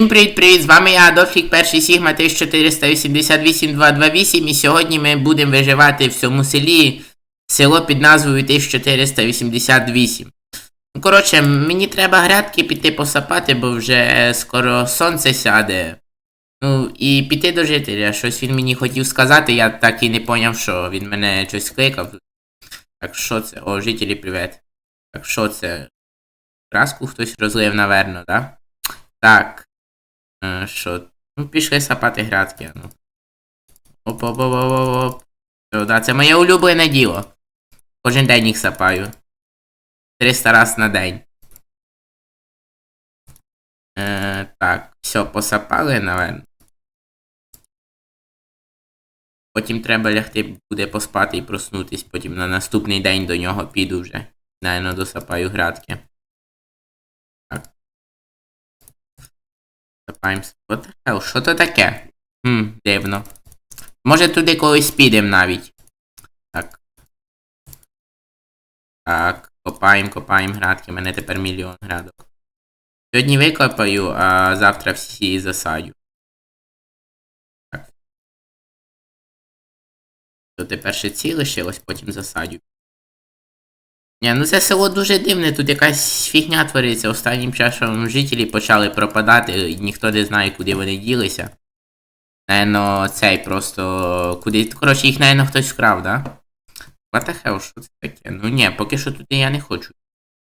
Всім привіт-привіт! З вами я Адольфік, перший Сігма 1488228 і сьогодні ми будемо виживати в цьому селі село під назвою 1488. Ну, коротше, мені треба грядки піти посапати, бо вже скоро сонце сяде. Ну, і піти до жителя. Щось він мені хотів сказати, я так і не поняв, що він мене щось кликав. Так що це? О, жителі, привіт. Так що це? Краску хтось розлив, наверно, да? Так. Що? Ну, пішли сапати грядки, ну. оп оп оп оп оп оп да, це моє улюблене діло. Кожен день їх сапаю. 300 раз на день. Е, так, все, посапали, наверно. Потім треба лягти буде поспати і проснутись, потім на наступний день до нього піду вже. Наверно, досапаю грядки. Сапаємося. What the hell? Що то таке? Хм, дивно. Може туди колись підемо навіть. Так. Так, копаємо, копаємо градки. У мене тепер мільйон градок. Сьогодні викопаю, а завтра всі засадю. Так. То тепер ще ці лишилось, потім засадю. Ні, ну це село дуже дивне, тут якась фігня твориться. Останнім часом жителі почали пропадати, і ніхто не знає, куди вони ділися. Наверно, цей просто. Куди. Коротше, їх, наверно, хтось вкрав, да? What the hell, що це таке? Ну ні, поки що туди я не хочу.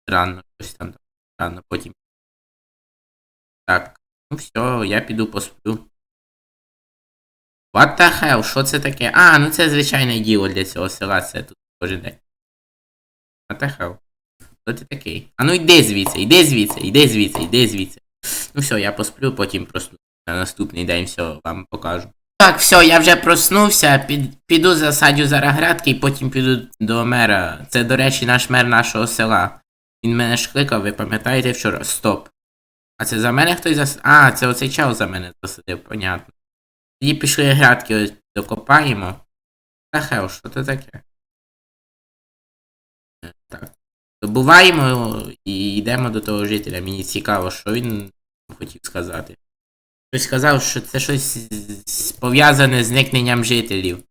Странно, щось там странно, потім. Так, ну все, я піду посплю. What the hell, що це таке? А, ну це звичайне діло для цього села, це тут кожен день. What the hell? Хто ти такий? А ну йди звідси, йди звідси, йди звідси, йди звідси. Ну все, я посплю, потім просто на наступний день все вам покажу. Так, все, я вже проснувся, під, піду засадю зараз грядки і потім піду до мера. Це, до речі, наш мер нашого села. Він мене ж кликав, ви пам'ятаєте вчора? Стоп. А це за мене хтось зас... А, це оцей чел за мене засадив, понятно. Тоді пішли грядки ось докопаємо. Та хел, що це таке? Так. Добуваємо і йдемо до того жителя. Мені цікаво, що він хотів сказати. Хтось сказав, що це щось пов'язане з зникненням жителів.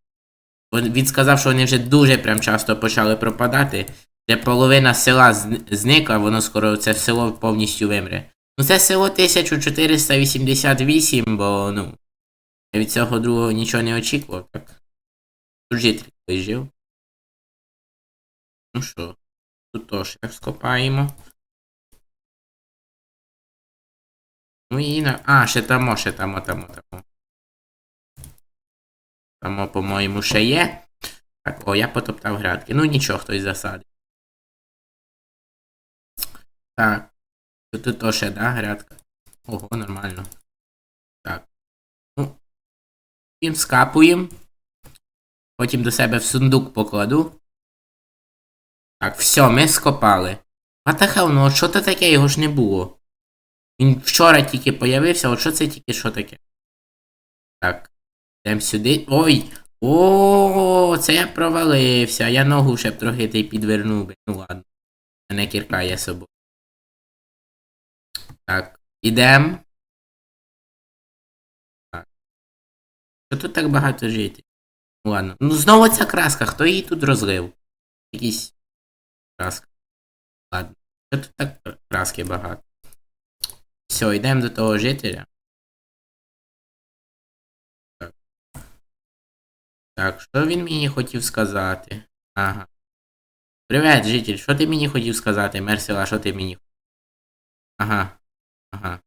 Він сказав, що вони вже дуже прям часто почали пропадати. Де половина села зникла, воно скоро це село повністю вимре. Ну це село 1488, бо ну. Я від цього другого нічого не очікував, так. Тут житель жив. Ну що, тут теж як скопаємо. Ну і на. А, ще тамо, ще тамо, тамо, тамо. Тамо, по-моєму, ще є. Так, о, я потоптав грядки. Ну нічого, хтось засадить. Так. Тут, теж, да, грядка. Ого, нормально. Так. Ну. Скапуємо. Потім до себе в сундук покладу. Так, все, ми скопали. А ну що це таке, його ж не було. Він вчора тільки появився, от що це тільки що таке? Так. Йдемо сюди. Ой! О, це я провалився. Я ногу ще б трохи й підвернув би. Ну ладно. Мене кірка є собою. Так, ідем. Так. Що тут так багато жити? Ну ладно. Ну знову ця краска, хто її тут розлив? Якісь краска. Ладно. Що тут так краски багато? Все, йдемо до того жителя. Так. Так, що він мені хотів сказати? Ага. Привет, житель, що ти мені хотів сказати? Мер села, що ти мені Ага. Ага.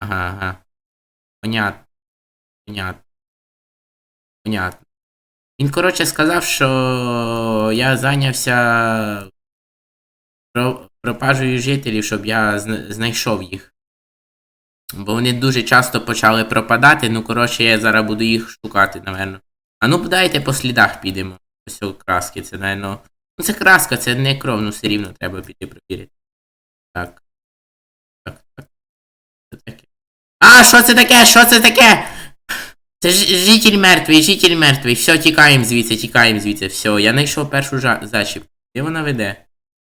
Ага, ага. Понятно. Понятно. Понятно. Він, коротше, сказав, що я зайнявся про- пропажею жителів, щоб я знайшов їх. Бо вони дуже часто почали пропадати, ну, коротше, я зараз буду їх шукати, напевно. А ну давайте по слідах підемо. Ось о, краски, це, напевно. Ну це краска, це не кров, ну все рівно треба піти провірити. Так. Так, так. Що таке? А, що це таке? Що це таке? Це ж житель мертвий, житель мертвий. Все, тікаємо звідси, тікаємо звідси. Все, я знайшов першу зачіпку. Де вона веде?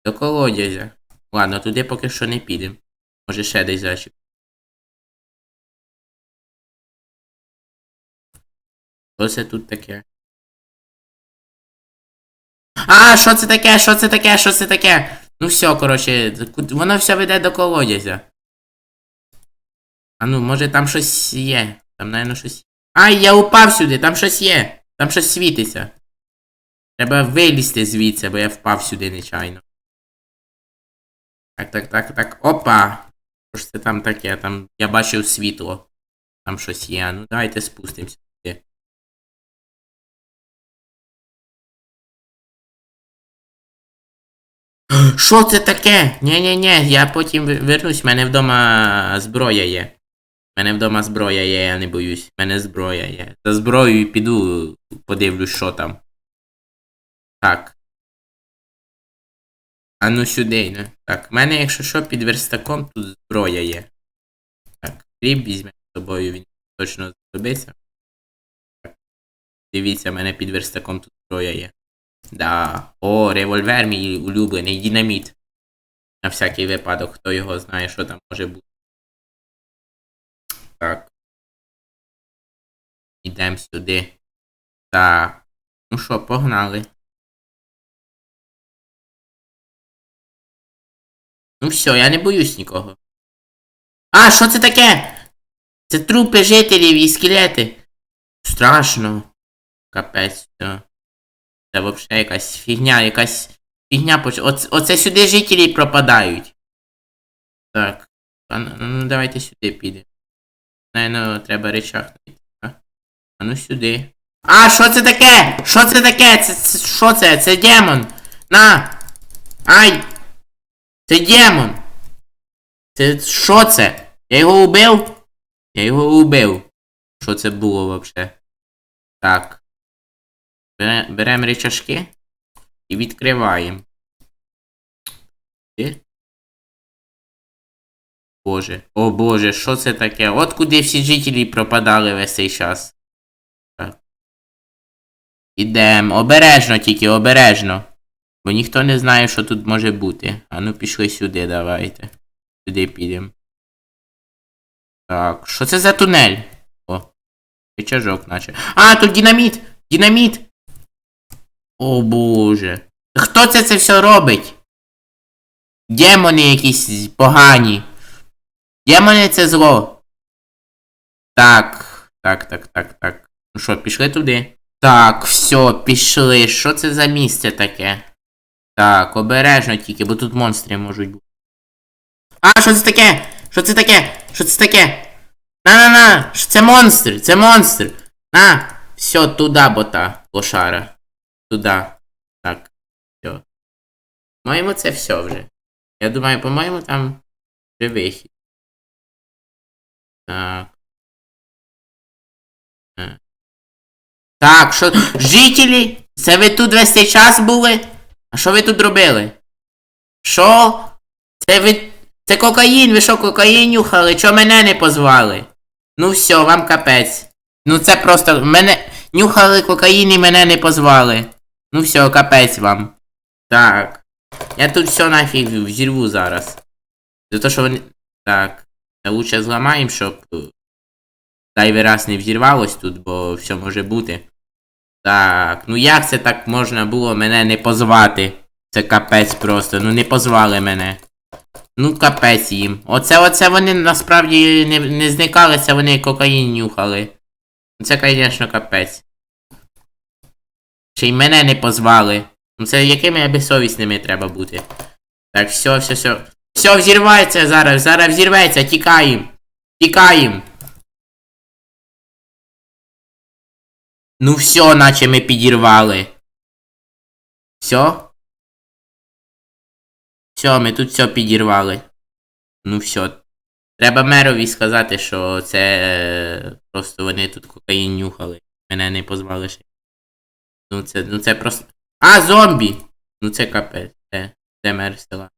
До колодязя. Ладно, туди поки що не підемо. Може ще десь зачіп. Що це тут таке? А, що це таке? Що це таке? Що це таке? Ну все, коротше, воно все веде до колодязя. А ну, може там щось є. Там, напевно, щось є. Ай, я упав сюди, там щось є. Там щось світиться. Треба вилізти звідси, бо я впав сюди нечайно. Так, так, так, так. Опа! Що ж це там таке? Там я бачив світло. Там щось є. Ну давайте спустимося. сюди. Що це таке? Ні-ні-ні, я потім вернусь, в мене вдома зброя є. В мене вдома зброя є, я не боюсь. В мене зброя є. За зброєю піду, подивлюсь, що там. Так. А ну сюди, ну. Так, в мене, якщо що, під верстаком тут зброя є. Так, хліб візьме з собою, він точно знадобиться. Так. Дивіться, в мене під верстаком тут зброя є. Да. О, револьвер мій улюблений, динаміт. На всякий випадок, хто його знає, що там може бути. Так. Ідемо сюди. Так. Ну що, погнали. Ну все, я не боюсь нікого. А, що це таке? Це трупи жителів і скелети. Страшно. Капець. все. Це взагалі якась фігня, якась фігня поч... Оце, оце сюди жителі пропадають. Так. А ну, ну давайте сюди підемо. Наверно, треба речах знайти. А ну сюди. А, що це таке? Що це таке? Це, це що це? Це демон. На! Ай! Це демон! Це що це? Я його убив? Я його убив. Що це було взагалі? Так. Бере- Беремо речашки і відкриваємо. Боже, о боже, що це таке? От куди всі жителі пропадали весь цей час. Так. Ідемо. Обережно тільки, обережно. Бо ніхто не знає, що тут може бути. А ну пішли сюди, давайте. Сюди підемо. Так, що це за тунель? О, рычажок наче. А, тут динаміт! Динаміт! О боже. Хто це це все робить? Демони якісь погані. Демони це зло. Так. Так, так, так, так. Ну що, пішли туди? Так, все, пішли. Що це за місце таке? Так, обережно тільки, бо тут монстри можуть бути. А, що це таке? Що це таке? Що це таке? На-на-на! Це монстр! Це монстр! На! Все, туди, бота, лошара. Туда. Так. Все. По-моєму, це все вже. Я думаю, по-моєму, там вже вихід. Так. Е. Так, що. Жителі! Це ви тут весь цей час були? А що ви тут робили? Що? Це ви. Це кокаїн, ви що, кокаїн нюхали? Чого мене не позвали? Ну все, вам капець. Ну це просто. Мене. Нюхали кокаїн і мене не позвали. Ну все, капець вам. Так. Я тут все нафіг взірву зараз. За те, що вони. Так. Лучше зламаємо, щоб. е, Зайвий раз не взірвалось тут, бо все може бути. Так, ну як це так можна було мене не позвати? Це капець просто, ну не позвали мене. Ну капець їм. Оце оце вони насправді не, не зникали, вони кокаїн нюхали. Це, звісно, капець. Ще й мене не позвали. Ну це якими безсовісними треба бути. Так, все, все, все. Все, взірвається зараз, зараз взірветься, тікаємо. Тікаємо. Ну все, наче ми підірвали. Все? Все, ми тут все підірвали. Ну все. Треба мерові сказати, що це е, просто вони тут кокаїн нюхали. Мене не позвали ще. Ну це, ну це просто. А, зомбі! Ну це капець. Це, це мер села.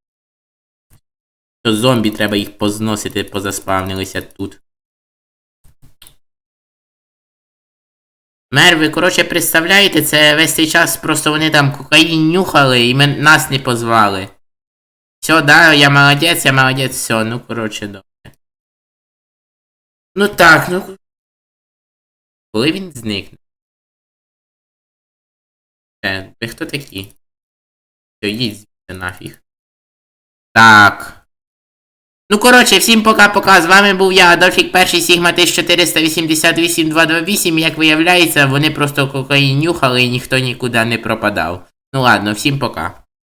То зомбі треба їх позносити, позаспавнилися тут. Мер, ви, коротше, представляєте, це весь цей час просто вони там кокаїн нюхали і мен, нас не позвали. Все, да, я молодець, я молодець, все, ну коротше, добре. Ну так, ну. Коли він зникне? Е, ви хто такі? Все, їдь звідси нафіг. Так. Ну, коротше, всім пока-пока. З вами був я, Адольфік перший Сігма 1488-228. Як виявляється, вони просто кокаїн нюхали і ніхто нікуди не пропадав. Ну ладно, всім пока.